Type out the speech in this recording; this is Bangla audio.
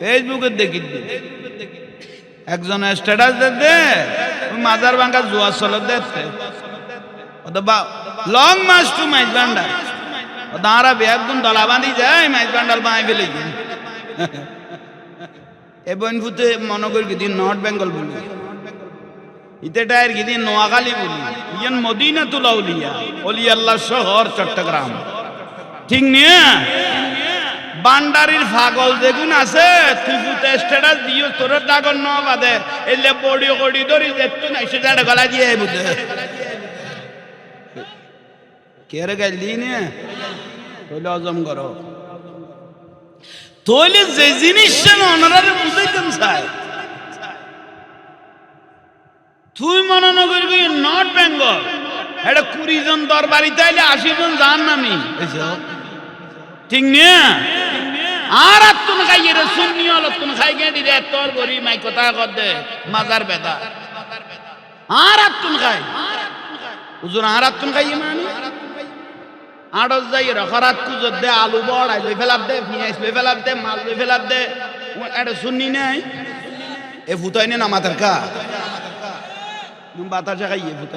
ফেসবুকে দেখি একজন স্ট্যাটাস দে মাজার ভাঙ্গা জুয়া চলত দেখতে লং মাস টু মাইজ ভান্ডার দাঁড়া একদম দলা বাঁধি যায় মাইজ ভান্ডার বাঁই ফেলে এ বইন ফুতে মনে করি গিদিন নর্থ বেঙ্গল বলি। ইতে টায়ের গিদিন নোয়াখালী বলি। ইয়ান মদিনা তুলাউলিয়া অলি আল্লাহ শহর, চট্টগ্রাম। ঠিক নিয়ে? বান্ডারির ফাগল যেগুন আছে তুই ফুতে স্ট্যাটাস দিও তোর দাগর ন বাদে। এলে বড়ি কড়ি ধরি দেখতো না সেটা গলা দিয়ে বুঝে কেরে গাইলি নিয়ে তৈলে হজম করো। তৈলে যে জিনিস অনারে বুঝাইতেন চাই তুই মনে ন করবি নর্থ বেঙ্গল। এটা কুড়ি জন দরবারি তাইলে আশি জন জান নামি। ঠিক নিয়ে? আর আর তুমি খাই রে শুননি হলো তুমি খাই গেঁড়ি রে তোর গরি মাই কথা কর দে, মাজার বেদা। আর তুমি খাই। হুজুর, আর আর তুমি খাই মানে? আড়ত যাই রখরাত কুজত দে, আলু বড় আই লই ফেলাপ দে, পিঁয়াজ লই ফেলাপ দে, মাছ লই ফেলাপ দে। এটা শুননি নাই? এ ফুতাই নে মাথার কা বাতাসা খাইয়ে ফুতাই